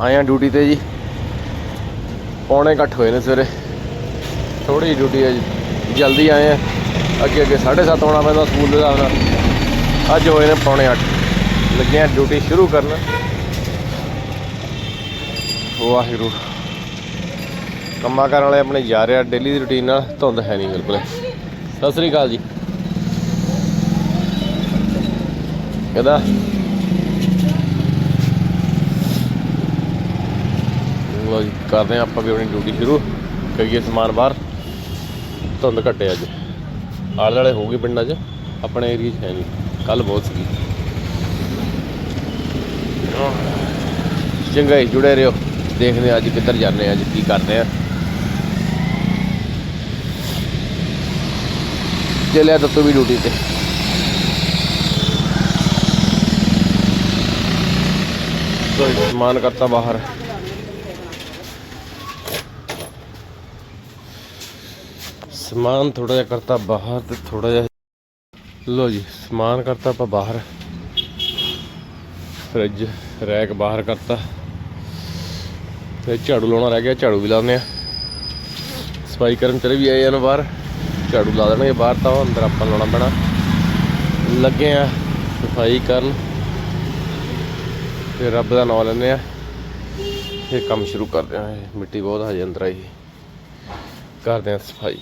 ਆਏ ਆ ਡਿਊਟੀ ਤੇ ਜੀ। ਪੌਣੇ ਇਕੱਠ ਹੋਏ ਨੇ ਸਵੇਰੇ। ਥੋੜੀ ਡਿਊਟੀ ਹੈ ਜਲਦੀ ਆਏ ਆ। ਅੱਗੇ ਅੱਗੇ 7:30 ਆਉਣਾ ਪੈਂਦਾ ਸਕੂਲ ਦੇ ਹਿਸਾਬ ਨਾਲ। ਅੱਜ ਹੋਏ ਨੇ ਪੌਣੇ 8 ਲੱਗੇ ਆ ਡਿਊਟੀ ਸ਼ੁਰੂ ਕਰਨ। ਵਾਹਿਗੁਰੂ। ਕੰਮਾਂ ਕਰਨ ਵਾਲੇ ਆਪਣੇ ਜਾ ਰਿਹਾ ਡੇਲੀ ਦੀ ਰੁਟੀਨ ਨਾਲ ਧੁੰਦ ਹੈ ਨਹੀਂ ਬਿਲਕੁਲ। ਸਤਿ ਸ੍ਰੀ ਅਕਾਲ ਜੀ। ਕਹਿੰਦਾ ਲੋ ਜੀ, ਕਰਦੇ ਹਾਂ ਆਪਾਂ ਵੀ ਆਪਣੀ ਡਿਊਟੀ ਸ਼ੁਰੂ। ਕਰੀਏ ਸਮਾਨ ਬਾਹਰ। ਧੁੰਦ ਘਟੇ ਅੱਜ। ਆਲੇ ਦੁਆਲੇ ਹੋ ਗਈ ਪਿੰਡਾਂ 'ਚ। ਆਪਣੇ ਏਰੀਆ 'ਚ ਹੈ ਨਹੀਂ। ਕੱਲ ਬਹੁਤ ਸੀਗੀ। ਚੰਗਾ ਜੀ, ਜੁੜੇ ਰਹੋ। ਦੇਖਦੇ ਹਾਂ ਅੱਜ ਕਿੱਧਰ ਜਾਂਦੇ ਹਾਂ, ਅੱਜ ਕੀ ਕਰਦੇ ਆ ਚੱਲਿਆ ਦੱਤੂ ਵੀ ਡਿਊਟੀ ਤੇ। ਸਮਾਨ ਕਰਤਾ ਬਾਹਰ। ਸਮਾਨ ਥੋੜਾ ਜਿਹਾ ਕਰਤਾ ਬਾਹਰ ਤੇ ਥੋੜਾ ਜਿਹਾ ਲੋ ਜੀ, ਸਮਾਨ ਕਰਤਾ ਆਪਾਂ ਬਾਹਰ। ਫ੍ਰਿਜ, ਰੈਕ ਬਾਹਰ ਕਰਤਾ। ਤੇ ਝਾੜੂ ਲਾਉਣਾ ਰਹਿ ਗਿਆ, ਝਾੜੂ ਵੀ ਲਾਉਂਦੇ ਆ। ਸਫ਼ਾਈ ਕਰਨ ਕਰਮਚਾਰੀ ਵੀ ਆਏ ਹਨ ਬਾਹਰ। ਝਾੜੂ ਲਾ ਦੇਣਗੇ ਬਾਹਰ ਤਾਂ ਉਹ ਅੰਦਰ ਆਪਾਂ ਲਾਉਣਾ ਪੈਣਾ। ਲੱਗੇ ਆ ਸਫ਼ਾਈ ਕਰਨ। ਫਿਰ ਰੱਬ ਦਾ ਨਾਮ ਲੈਂਦੇ ਆ। ਇਹ ਕੰਮ ਸ਼ੁਰੂ ਕਰਦੇ ਆ, ਇਹ ਮਿੱਟੀ ਬਹੁਤ ਹਜੇ ਅੰਦਰ ਆਈ। ਕਰਦੇ ਆ ਸਫ਼ਾਈ।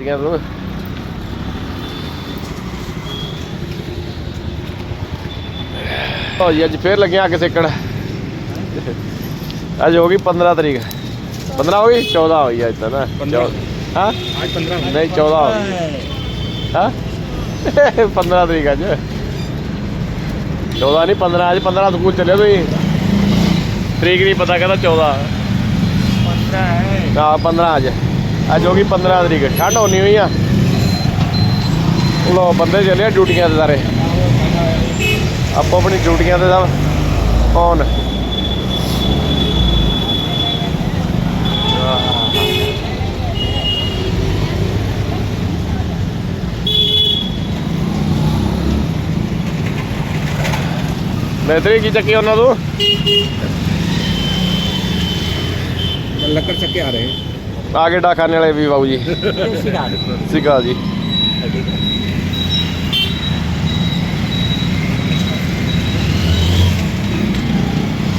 ਦੀਆਂ ਜੀ ਅੱਜ ਫੇਰ ਲੱਗਿਆ ਅੱਗ ਸੇਕਣ। ਅੱਜ ਹੋ ਗਈ 15 ਤਰੀਕ। 15 ਹੋ ਗਈ? 14 ਹੋ ਅੱਜ ਤਾਂ ਨਾ। ਹਾਂ? ਅੱਜ 15 ਨਹੀਂ 14 ਹੋ ਗਈ। ਹਾਂ? 15 ਤਰੀਕ ਅੱਜ। 14 ਨਹੀਂ 15 ਅੱਜ 15 ਸਕੂਲ ਚੱਲੇ ਤੁਸੀਂ। ਤਰੀਕ ਨਹੀਂ ਪਤਾ ਕਹਿੰਦਾ 14 15 ਹੈ। ਹਾਂ 15 ਅੱਜ। ਅੱਜ ਹੋ ਗਈ 15 ਤਰੀਕ, ਠੰਡ ਹੋਣੀ ਹੋਈ ਆ। ਲੋ ਬੰਦੇ ਚਲੇ ਆ ਡਿਊਟੀਆਂ ਤੇ ਸਾਰੇ। ਆਪੋ ਆਪਣੀ ਡਿਊਟੀਆਂ ਤੇ ਸਭ ਔਨ ਬਿਹਤਰੀ ਕੀ ਚੱਕੀ ਉਹਨਾਂ ਤੋਂ? ਲੱਕੜ ਚੱਕੇ ਆ ਰਹੇ। ਆ ਕੇ ਡਾਖਾਨੇ ਵਾਲੇ ਵੀ ਬਾਬੂ ਜੀ। ਸਿਕਾ ਜੀ।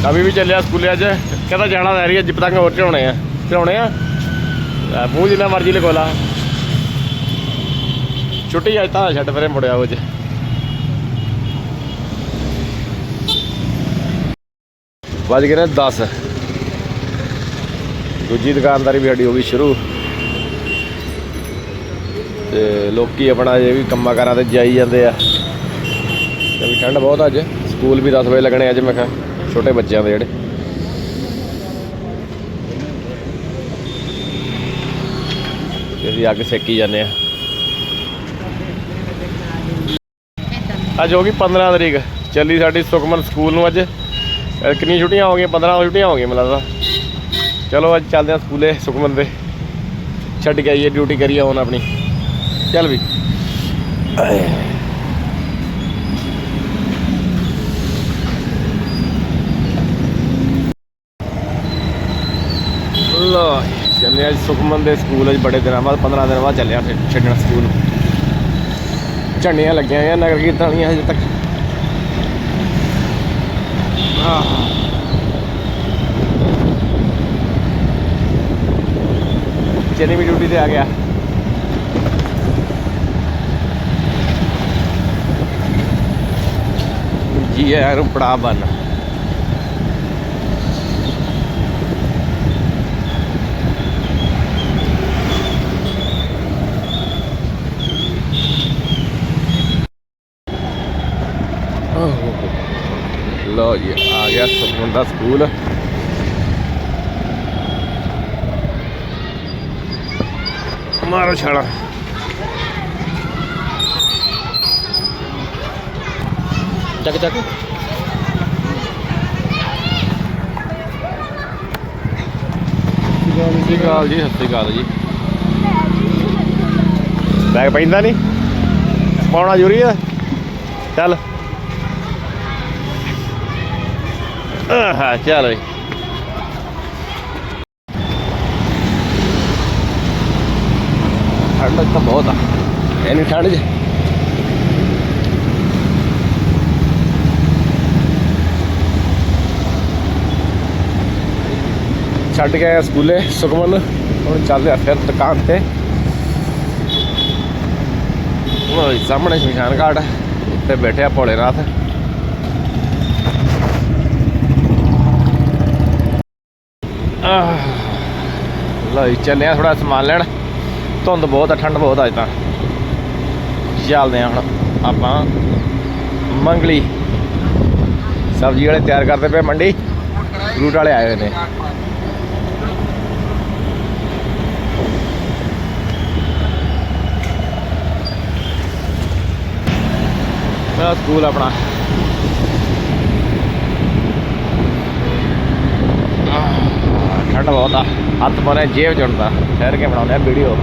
ਅਭੀ ਵੀ ਚੱਲਿਆ ਸਕੂਲੇ ਅੱਜ। ਕਹਿੰਦਾ ਜਾਣਾ ਲੈ ਰਹੀ ਹੈ ਜਿੱਪ ਹੋਰ ਚੜਾਉਣੇ ਆ। ਚੜਾਉਣੇ ਆ? ਮੂੰਹ ਜਿੰਨਾ ਮਰਜ਼ੀ ਲਗੋ ਲਾ। ਛੁੱਟੀ ਅੱਜ ਤਾਂ ਛੱਡ ਫਰੇ ਮੁੜਿਆ ਉਹ ਅੱਜ। ਵੱਜ ਗਏ ਨੇ 10 ਦੂਜੀ ਦੁਕਾਨਦਾਰੀ ਵੀ ਸਾਡੀ ਹੋ ਗਈ ਸ਼ੁਰੂ। ਤੇ ਲੋਕੀ ਆਪਣਾ ਜੇ ਵੀ ਕੰਮਾਂ ਕਾਰਾਂ ਤੇ ਜਾਈ ਜਾਂਦੇ ਆ। ਤੇ ਵੀ ਠੰਡ ਬਹੁਤ ਅੱਜ। ਸਕੂਲ ਵੀ 10 ਵਜੇ ਲੱਗਣੇ ਅੱਜ, ਮੈਂ ਕਿਹਾ ਛੋਟੇ ਬੱਚਿਆਂ ਦੇ ਜਿਹੜੇ। ਤੇ ਅਸੀਂ ਅੱਗ ਸੇਕੀ ਜਾਂਦੇ ਆ। ਅੱਜ ਹੋ ਗਈ 15 ਤਰੀਕ। ਚੱਲੀ ਸਾਡੀ ਸੁਖਮਨ ਸਕੂਲ ਨੂੰ ਅੱਜ। ਅਹ ਕਿੰਨੀਆਂ ਛੁੱਟੀਆਂ ਹੋ ਗਈਆਂ? 15 ਛੁੱਟੀਆਂ ਹੋ ਗਈਆਂ, ਮੈਨੂੰ ਲੱਗਦਾ। ਚਲੋ ਅੱਜ ਚੱਲਦੇ ਆ ਸਕੂਲੇ ਸੁਖਮਨ ਦੇ। ਛੱਡ ਕੇ ਆਈਏ ਡਿਊਟੀ ਕਰੀਏ ਹੁਣ ਆਪਣੀ। ਚੱਲ ਵੀ। ਲੋ ਚੱਲੇ ਅੱਜ ਸੁਖਮਨ ਦੇ ਸਕੂਲ ਅੱਜ ਬੜੇ ਦਿਨਾਂ ਬਾਅਦ 15 ਦਿਨਾਂ ਬਾਅਦ ਚੱਲਿਆ ਫਿਰ ਛੱਡਣਾ ਸਕੂਲ। ਝੰਡੀਆਂ ਲੱਗੀਆਂ ਹੋਈਆਂ ਨਗਰ ਕੀਰਤਨ ਵਾਲੀਆਂ ਹਜੇ ਤੱਕ। ਆਹ। ਚੇਨੀ ਡਿਊਟੀ ਤੇ ਆ ਗਿਆ। ਜੀ ਯਾਰ ਪੜਾ ਬਨ। ਲੋ ਜੀ, ਆ ਗਿਆ ਸੁਖਮਨ ਸਕੂਲ। ਮਾਰੋ ਛਾਲਾ। ਚੱਕ ਚੱਕ। ਸਤਿ ਸ਼੍ਰੀ ਅਕਾਲ ਜੀ ਸਤਿ ਸ਼੍ਰੀ ਅਕਾਲ ਜੀ ਬੈਗ ਪੈਂਦਾ ਨਹੀਂ ਪਾਉਣਾ ਜ਼ਰੂਰੀ ਆ। ਚੱਲ। ਆਹ ਚੱਲ ਬਈ। ਠੰਡ ਤਾਂ ਬਹੁਤ ਆ। ਐਨੀ ਠੰਡ ਜੇ। ਛੱਡ ਕੇ ਆਇਆ ਸਕੂਲੇ ਸੁਖਮਨ। ਹੁਣ ਚੱਲਦੇ ਆ ਫਿਰ ਦੁਕਾਨ ਤੇ। ਉਹ ਸਾਹਮਣੇ ਸ਼ਮਸ਼ਾਨ ਘਾਟ ਹੈ, ਉੱਤੇ ਬੈਠੇ ਆ ਭੋਲੇ ਨਾਥ। ਲੋ ਚੱਲੇ ਆ ਥੋੜਾ ਸਮਾਨ ਲੈਣ। ਧੁੰਦ ਬਹੁਤ ਆ, ਠੰਡ ਬਹੁਤ ਆ ਅੱਜ ਤਾਂ। ਚੱਲਦੇ ਆ ਹੁਣ ਆਪਾਂ ਮੰਗਲੀ ਸਬਜ਼ੀ ਵਾਲੇ ਤਿਆਰ ਕਰਦੇ ਪਏ ਮੰਡੀ। ਫਰੂਟ ਵਾਲੇ ਆਏ ਹੋਏ ਨੇ। ਮੇਰਾ ਸਕੂਲ ਆਪਣਾ। ਠੰਡ ਬਹੁਤ ਆ। ਹੱਥ ਪਾਉਣੇ ਜੇਬ ਚੁਣਦਾ। ਠਹਿਰ ਕੇ ਬਣਾਉਂਦੇ ਆ ਵੀਡੀਓ।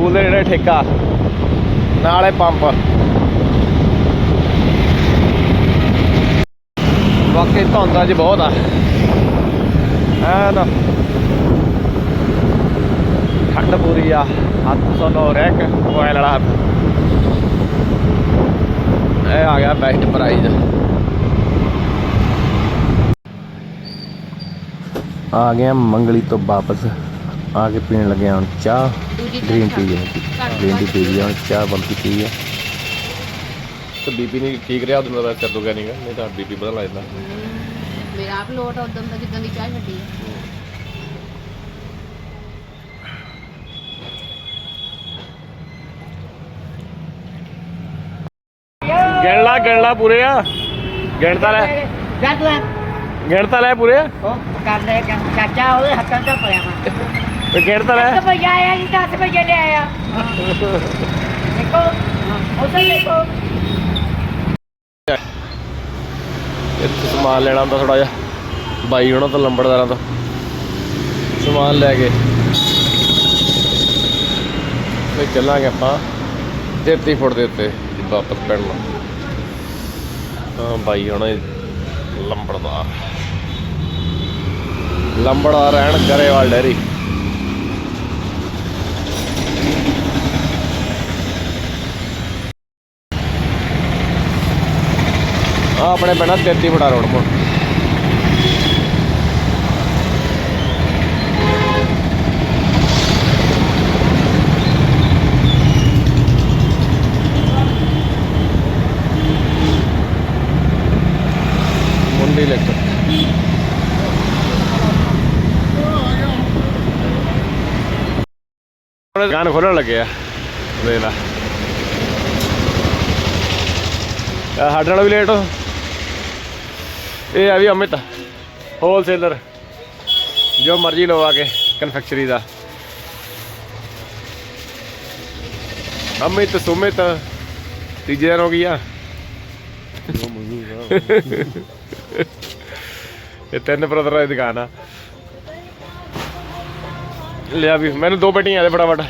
ਸਕੂਲ ਦੇ ਜਿਹੜੇ ਠੇਕਾ। ਨਾਲੇ ਪੰਪ। ਬਾਕੀ ਧੁੰਦ ਅੱਜ ਬਹੁਤ ਆ। ਐ ਨਾ ਠੰਡ ਪੂਰੀ ਆ। ਹੱਥ ਸੋਨੋ ਰੈਕ, ਮੋਬਾਈਲ ਵਾਲਾ ਇਹ ਆ ਗਿਆ ਬੈਸਟ ਪ੍ਰਾਈਜ਼ ਆ ਗਿਆ ਮੰਗਲੀ ਤੋਂ ਵਾਪਸ। ਆ ਕੇ ਪੀਣ ਲੱਗੇ ਹੁਣ ਚਾਹ। ਗ੍ਰੀਨ ਟੀ ਗ੍ਰੀਨ ਟੀ ਪੀ ਲਈ ਹੁਣ ਚਾਹ ਬੰਦ ਕੀਤੀ ਹੈ। ਤੇ ਬੀਬੀ ਨਹੀਂ ਠੀਕ ਰਿਹਾ ਉਹਦੇ ਨਾਲ ਕਰ ਦੋਗਾ ਨਹੀਂਗਾ ਨਹੀਂ ਤਾਂ ਬੀਬੀ ਬਦਲ ਆ ਜਾਂਦਾ ਮੇਰਾ ਆਪ ਲੋਟ ਉਦੋਂ ਦਾ ਜਿੱਦਾਂ ਦੀ ਚਾਹ ਛੱਡੀ ਹੈ ਗਿਣ ਲਾ ਗਿਣ ਲਾ ਪੂਰੇ ਆ। ਗਿਣਤਾ ਲੈ। ਜਦ ਲੈ। ਗਿਣਤਾ ਲੈ ਪੂਰੇ। ਆ ਉਹ ਕਰਦੇ ਚਾਚਾ ਉਹਦੇ ਹੱਥਾਂ ਦਾ ਪਿਆ ਮੈਂ ਤੇ ਲੈ ਤਾਂ ਭਈਆ ਆਇਆ ਜੀ 10 ਵਜੇ ਲੈ ਆਇਆ ਦੇਖੋ ਉਧਰ ਦੇਖੋ। ਇੱਥੇ ਸਮਾਨ ਲੈਣਾ ਹੁੰਦਾ ਥੋੜਾ ਜਿਹਾ। ਬਾਈ ਉਹਨਾਂ ਤੋਂ ਲੰਬੜਦਾਰਾਂ ਤੋਂ। ਸਮਾਨ ਲੈ ਕੇ। ਤੇ ਚੱਲਾਂਗੇ ਆਪਾਂ। 33 ਫੁੱਟ ਦੇ ਉੱਤੇ ਵਾਪਸ ਪੈਣ ਨੂੰ। ਹਾਂ ਬਾਈ ਹੁਣ ਲੰਬੜਦਾਰ। ਲੰਬੜਦਾਰ ਰਹਿਣ ਗਰੇਵਾਲ ਡੈਰੀ। ਆ ਆਪਣੇ ਪੈਣਾ 33 ਫੁੱਟਾ ਰੋਡ ਮੋੜ ਮੁੰਡੀ ਲੈਕਚਰ ਗਾਨ ਖੋਲਣ ਲੱਗੇ ਆ। ਦੇਖ ਲਾ। ਸਾਡੇ ਨਾਲ ਵੀ ਲੇਟ ਹੋ। ਇਹ ਆ ਵੀ ਅਮਿਤ ਹੋਲਸੇਲਰ ਜੋ ਮਰਜ਼ੀ ਲਓ ਆ ਕੇ ਕਨਫੈਕਚਰੀ ਦਾ। ਅਮਿਤ, ਸੁਮਿਤ ਤੀਜੇ ਦਿਨ ਹੋ ਗਈ ਆ ਇਹ ਤਿੰਨ ਬ੍ਰਦਰ ਦੀ ਦੁਕਾਨ ਆ। ਲਿਆ ਵੀ, ਮੈਨੂੰ ਦੋ ਪੇਟੀਆਂ ਦੇ ਫਟਾਫਟ।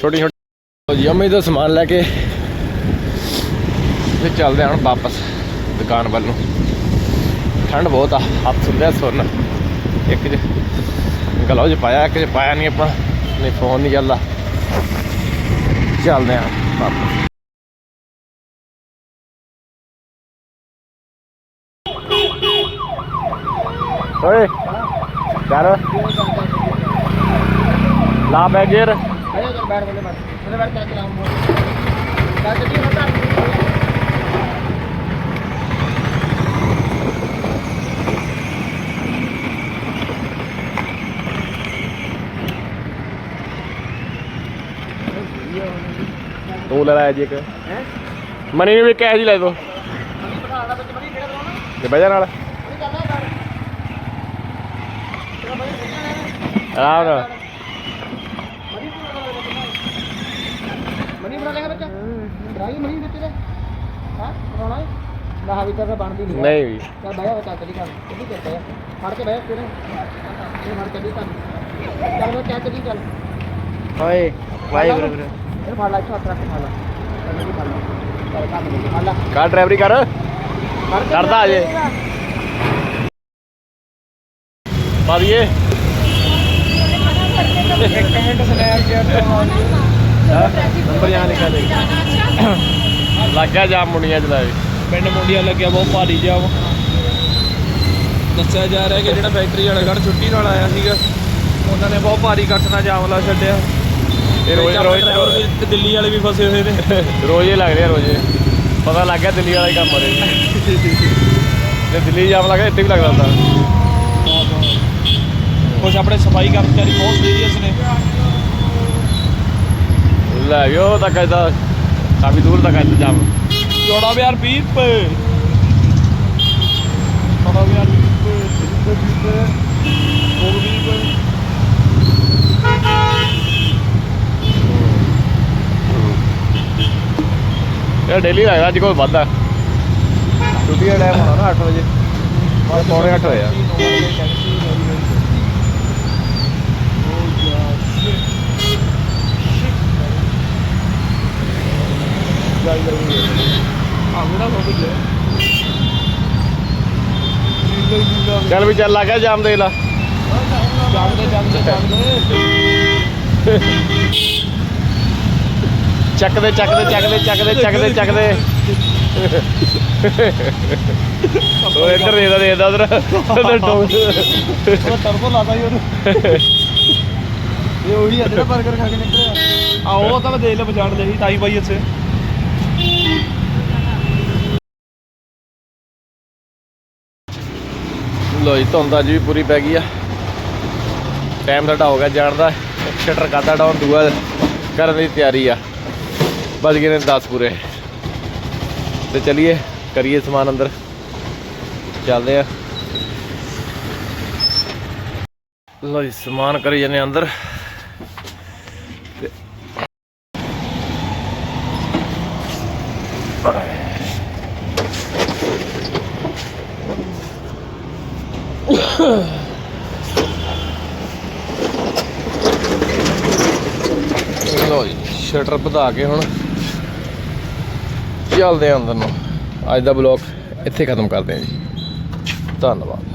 ਛੋਟੀ ਛੋਟੀ। ਜੀ, ਅਮਿਤ ਦਾ ਸਮਾਨ ਲੈ ਕੇ। ਤੇ ਚੱਲਦੇ ਹਾਂ ਹੁਣ ਵਾਪਸ ਦੁਕਾਨ ਵੱਲ ਨੂੰ। ਠੰਡ ਬਹੁਤ ਆ ਹੱਥ ਸੁੱਲਿਆ ਸੁਣ ਇੱਕ ਚ ਗਲਵਜ ਪਾਇਆ, ਇੱਕ ਚ ਪਾਇਆ ਨਹੀਂ ਆਪਾਂ, ਨਹੀਂ ਫੋਨ ਨਹੀਂ ਚੱਲਦਾ। ਚੱਲਦੇ ਹਾਂ ਵਾਪਸ ਓਏ, ਕਰ। ਲਾ ਬੈਗੇਰ ਬੈਠ ਬੋਲੇ ਬੈਠ। ਬੈਠ ਕੇ ਚਲਾਉਂ ਚੱਲ ਜੀ ਹੁੰਦਾ ਤੂੰ। ਲੈ ਲੈ ਜੀ ਇੱਕ। ਹੈ ਮਨੀ ਨੂੰ ਵੀ ਕੈਸ਼ ਹੀ ਲੈ ਦੋ। ਤੇ ਬਜਾ ਨਾਲ। ਚੱਲਦਾ ਆਰਾਮ ਨਾਲ। ਮਨੀ ਬਣਾ ਲੇਗਾ ਬੱਚਾ ਡਰਾਈ ਮਨੀ ਵਿੱਚ ਦੇ ਹਾਂ? ਬਣਾਉਣਾ ਹੈ? ਨਾ ਵੀ ਤਾਂ ਬਣਦੀ ਨਹੀਂ ਨਹੀਂ ਵੀ। ਚੱਲ ਬਾਇਆ ਬਤਾ ਚਲੀ ਕਰ ਚਲੀ ਕਰ ਬਾਇਆ ਫੜ ਕੇ ਬਾਇਆ ਤੇਰੇ ਇਹ ਫੜ ਚਲੀ ਕਰ ਚੱਲ ਬੋ ਚੱਲ ਚਲੀ ਚੱਲ। ਓਏ ਵਾਹਿਗੁਰੂ। ਕਾਰ ਡਰਾਈਵਰੀ ਕਰ। ਕਰਦਾ ਅਜੇ ਬਾਦੀਏ ਲੱਗਿਆ ਜਾ ਮੁੰਡੀਆਂ ਚਲਾਵੇ ਪਿੰਡ ਮੁੰਡੀਆਂ ਲੱਗਿਆ ਬਹੁਤ ਭਾਰੀ ਜਿਹਾ ਦੱਸਿਆ ਜਾ ਰਿਹਾ ਕਿ ਜਿਹੜਾ ਫੈਕਟਰੀ ਵਾਲਾ ਘਰ ਛੁੱਟੀ ਨਾਲ ਆਇਆ ਸੀਗਾ ਉਹਨਾਂ ਨੇ ਬਹੁਤ ਭਾਰੀ ਕੱਟਣਾ ਜਾਮ ਲਾ ਛੱਡਿਆ। ਇਹ ਰੋਜ਼ ਰੋਜ਼ ਤੇ ਦਿੱਲੀ ਵਾਲੇ ਵੀ ਫਸੇ ਹੋਏ ਨੇ। ਰੋਜ਼ ਹੀ ਲੱਗ ਰਿਹਾ ਰੋਜ਼। ਹੀ। ਪਤਾ ਲੱਗ ਗਿਆ ਦਿੱਲੀ ਵਾਲਾ ਹੀ ਕੰਮ ਹੋ ਰਿਹਾ ਜੇ। ਦਿੱਲੀ ਜਾਮ ਲੱਗਾ ਇੱਥੇ ਵੀ ਲੱਗਦਾ ਹੁੰਦਾ। ਕੁਝ ਆਪਣੇ ਸਫ਼ਾਈ ਕਰਮਚਾਰੀ ਬਹੁਤ ਸੀਰੀਅਸ ਨੇ। ਲੈ ਯੋ ਤੱਕ ਇਹਦਾ ਕਾਫੀ ਦੂਰ ਤੱਕ ਇੱਥੇ ਜਾਮ। ਜੋੜਾ ਉਹ ਵੀ ਇਹ ਡੇਲੀ ਲੱਗਦਾ ਅੱਜ ਕੋਈ ਵਾਧਾ ਛੁੱਟੀ ਦਾ ਟਾਈਮ ਹੋਣਾ ਨਾ 8 ਵਜੇ। ਬਸ ਪੌਣੇ 8 ਹੋਇਆ ਚੱਲ ਵੀ ਚੱਲ ਲੱਗ ਗਿਆ ਜਾਮ ਦੇ ਲਾ ਜਾਂਦੇ ਜਾਂਦੇ ਜਾਂਦੇ ਚੱਕਦੇ ਚੱਕਦੇ ਚੱਕਦੇ ਚੱਕਦੇ ਚੱਕਦੇ ਚੱਕਦੇ। ਉਹ ਇੱਧਰ ਦੇਖਦਾ ਦੇਖਦਾ ਉਧਰ ਉਧਰ ਟੋਕ ਉਹ ਟਰਬੋ ਲਾਦਾ ਹੀ ਉਹਨੂੰ। ਇਹ ਉਹੀ ਆ ਜਿਹੜਾ 버ਗਰ ਖਾ ਕੇ ਨਿਕਲਿਆ। ਆ ਉਹ ਤਾਂ ਮੈਂ ਦੇਖ ਲਿਆ ਪਛਾਣ ਲਈ ਤਾਈ ਬਾਈ ਇੱਥੇ। ਲੋ ਜੀ ਧੁੰਦ ਅੱਜ ਵੀ ਪੂਰੀ ਪੈ ਗਈ ਆ। ਟਾਈਮ ਸਾਡਾ ਹੋ ਗਿਆ ਜਾਣ ਦਾ। ਸ਼ਟਰ ਕਾਦਾ ਡਾਊਨ ਦੂਆ ਕਰਨ ਦੀ ਤਿਆਰੀ ਆ। ਬਸ ਗਏ ਨੇ 10 ਪੂਰੇ। ਤੇ ਚਲਿਏ, ਕਰੀਏ ਸਮਾਨ ਅੰਦਰ। ਚੱਲਦੇ ਆ। ਲੋ ਜੀ, ਸਮਾਨ ਕਰੀ ਜਾਂਦੇ ਆ ਅੰਦਰ। ਤੇ- ਲੋ ਜੀ, ਸ਼ਟਰ ਵਧਾ ਕੇ ਹੁਣ ਚੱਲਦੇ ਆ ਅੰਦਰ ਨੂੰ। ਅੱਜ ਦਾ ਬਲੌਗ ਇੱਥੇ ਖਤਮ ਕਰਦੇ ਹਾਂ ਜੀ। ਧੰਨਵਾਦ।